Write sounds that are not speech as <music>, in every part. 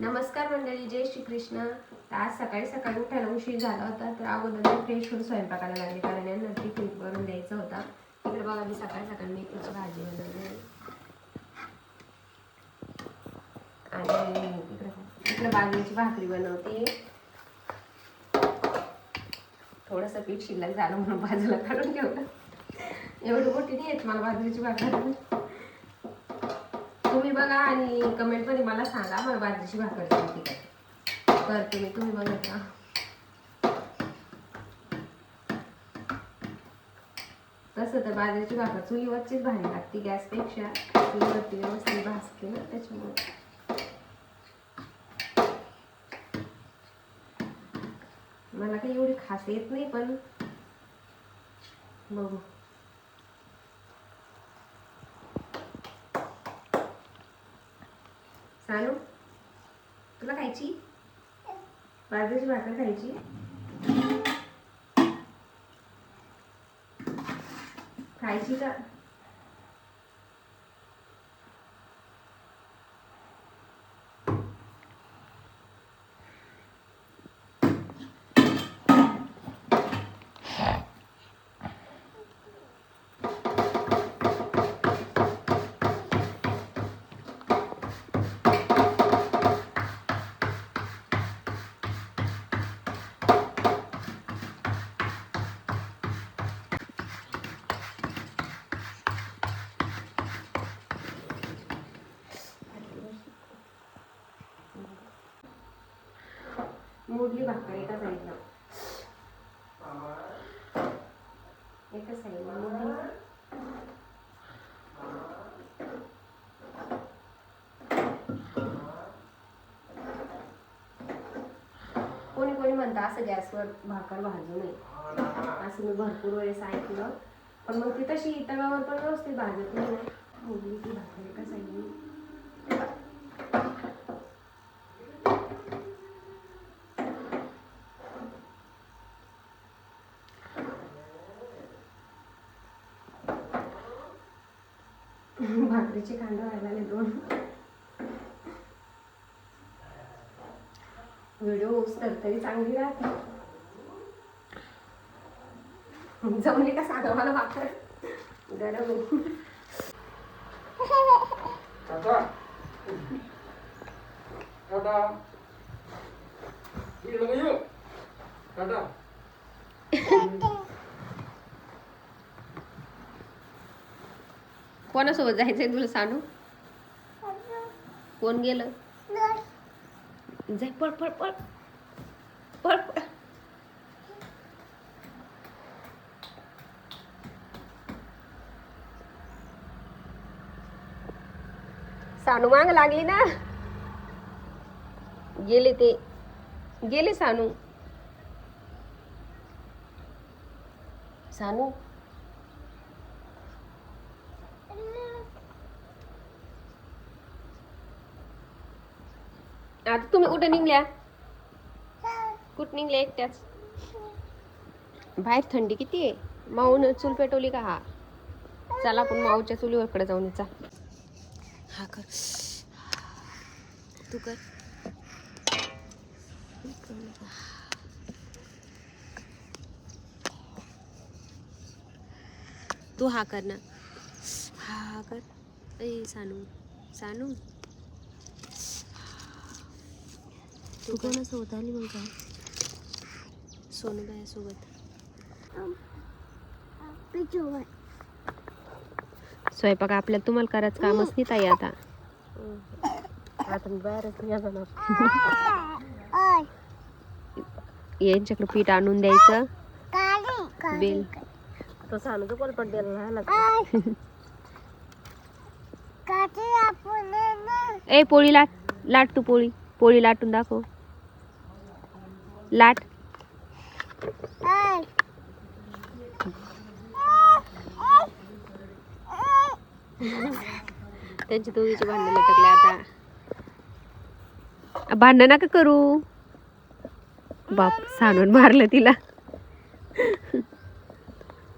नमस्कार मंडळी जय श्री कृष्ण आज सकाळी सकाळी उठायला उशीर झाला होता तर अगोदर फ्रेश होऊन स्वयंपाकाला लागले कारण यांना टिफिन करून द्यायचा होता. इकडे बघा मी सकाळी सकाळी मेथीची भाजी बनवली आणि इकडे इकडे बाजरीची भाकरी बनवते. थोडंसं पीठ शिल्लक झालं म्हणून बाजूला काढून ठेवलं. एवढी मोठी नाही येत मला बाजरीची भाकरी. तुम्ही बघा आणि कमेंटमध्ये मला सांगा मला बाजरीची भाकर जमते काय करते मी तुम्ही बघा का तसं तर बाजरीची भाकर चुलीवरचीच भारी लागते गॅसपेक्षा. चुलीवरती व्यवस्थित भासते ना त्याच्यामुळे. मला काही एवढी खास येत नाही पण बघू. चालू. तुला खायची? बाजरीची भाकर खायची. खायची का? मोडली भाकर एका साईडला. एका साईडला मोडली. कोणी कोणी म्हणतं असं गॅसवर भाकर भाजू नये. असं मी भरपूर वेळेस ऐकलं. पण मग ती तशी तव्यावर पण व्यवस्थित भाजत नाही. मोडली ती भाकर एका साईडनी. भाकरीचे कांदा व्हायला आले दोन. व्हिडिओ तर तरी चांगली राहते. जमली का सांगा मला भाकर? इकडे बघ ये. टाटा कोणासोबत जायचंय तुला सांगू कोण गेलं? जाय पळ पळ पळ. पळ पळ. सानू माग लागली ना? गेले ते. गेले सानू सानू आता तुम्ही कुठे निघल्या? कुठं निघल्या एकट्याच? बाहेर थंडी किती आहे? माऊन चूल पेटवली का हा? चला आपण माऊच्या चुलीवरकडे जाऊन चा हा कर. तू कर. तू हा कर ना. हा हा कर. ए सानू. सानू. तू कोणासोबत आली मग काय? स्वयंपाक आपल्याला तुम्हाला करायचं कामच नाही ताई आता. आता मी बाहेरच नाही जाणार. यांच्याकडे पीठ आणून द्यायचं. बेल. तो सांगू तो पण पण द्यायला ए पोळी लाट लाट तू पोळी. पोळी लाटून दाखव. लाट. त्यांची दोघीची भांडणं लटकले आता. भांडण नका करू. बाप सांडून मारलं तिला.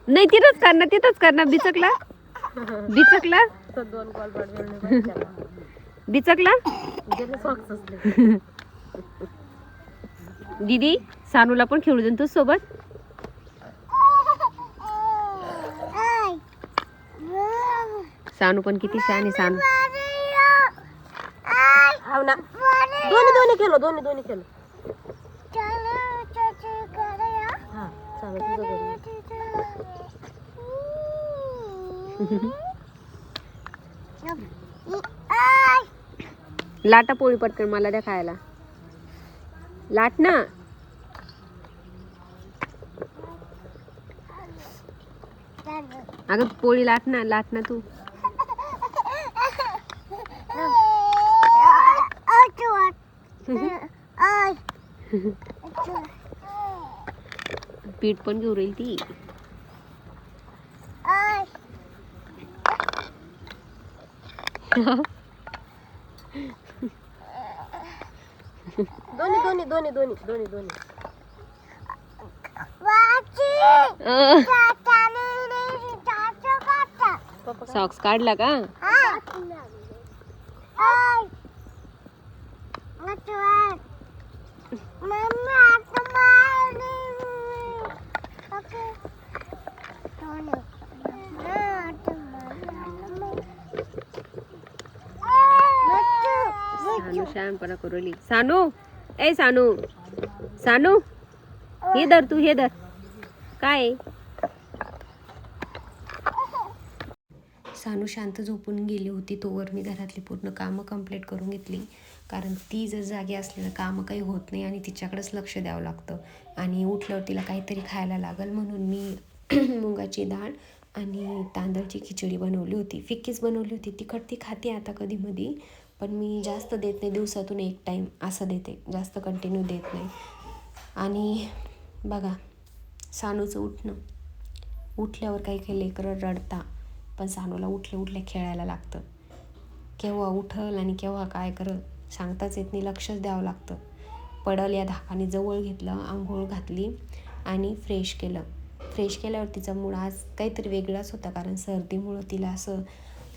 नाही तिथंच कर ना तिथंच कर ना बिचकला? बिचकला? दोन कॉल बिचकला? <laughs> <laughs> दीदी सानूला पण खेळू दे ना तू सोबत सानू पण किती छान आहे सानू. हाव ना. दोन्ही दोन्ही केलो दोन्ही दोन्ही केलो हा चालेल तुझं घरी. लाटा पोळी पटकन मला द्या खायला. लाट ना अगं पोळी लाट ना लाट ना तू। पीठ पण घेऊ राहील ती. दोन्ही दोन्ही दोन्ही दोन्ही दोन्ही दोन्ही? सॉक्स काढला का? शहाणपणा करू सानू? ए सानू. सानू? हे धर तू हे धर. काय? सानू शांत झोपून गेली होती तोवर मी घरातली पूर्ण कामं कंप्लीट करून घेतली. कारण ती जर जागी असली ना कामं काही होत नाही आणि तिच्याकडेच लक्ष द्यावं लागतं. आणि उठल्यावर तिला काहीतरी खायला लागल म्हणून मी <clears throat> मुगाची डाळ आणि तांदळाची खिचडी बनवली होती. फिक्कीच बनवली होती. तिखट ती खाते आता कधीमधी. पण मी जास्त देत नाही दिवसातून एक टाईम असं देते. जास्त कंटिन्यू देत नाही. आणि बघा सानूचं उठणं. उठल्यावर काही काही लेकरं रडता पण सानूला उठले उठले खेळायला लागतं. केव्हा उठल आणि केव्हा काय करल सांगताच येत नाही लक्षच द्यावं लागतं. पडल या धाकाने जवळ घेतलं आंघोळ घातली आणि फ्रेश केलं. फ्रेश केल्यावर तिचा मूड आज काहीतरी वेगळाच होता कारण सर्दीमुळं तिला असं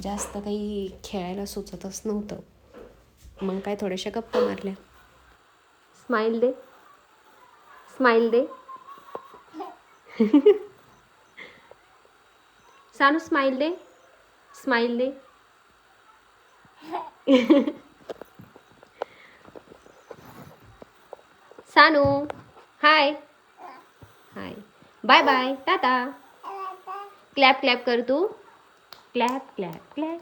जास्त काही खेळायला सुचतच नव्हतं. मग काय थोड्याशा गप्पा मारल्या. स्माईल दे. स्माईल दे. सानू स्माईल दे. स्माईल दे. Sanu. Hi. Hi. Bye bye. Tata. Clap clap कर तू. Clap clap clap.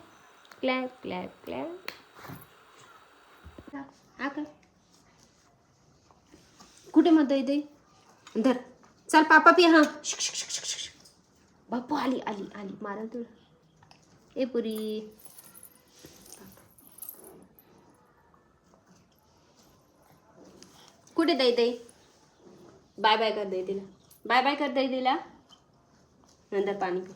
Clap clap clap. हा कुठे म्हणतो दे धर. चल पापा पी हा. बापू आली आली आली. मारा तुला. ए पुरी. कुठे दई दई बाय बाय कर दई तिला. बाय बाय कर दई तिला. नंतर पाणी पी.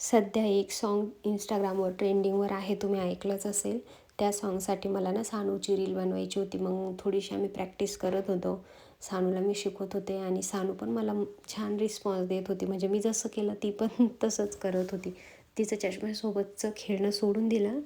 सध्या एक सॉन्ग इंस्टाग्रामवर ट्रेंडिंगवर आहे. तुम्ही ऐकलंच असेल. त्या साँगसाठी मला ना सानूची रील बनवायची होती. मग थोडीशी आम्ही प्रॅक्टिस करत होतो. सानूला मी शिकवत होते आणि सानू पण मला छान रिस्पॉन्स देत होती. म्हणजे मी जसं केलं ती पण <laughs> तसंच करत होती. तिचं चष्म्यासोबतचं खेळणं सोडून दिलं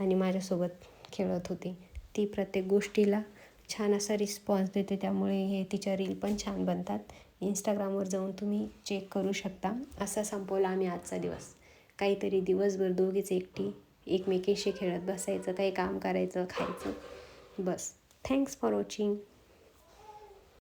आणि माझ्यासोबत खेळत होती. ती प्रत्येक गोष्टीला छान असा रिस्पॉन्स देते. त्यामुळे हे तिच्या रील पण छान बनतात. इंस्टाग्रामवर जाऊन तुम्ही चेक करू शकता. असा संपवला आम्ही आजचा दिवस. काहीतरी दिवसभर दोघीच एकटी एकमेकीशी खेळत बसायचं काही काम करायचं खायचं. बस. Thanks for watching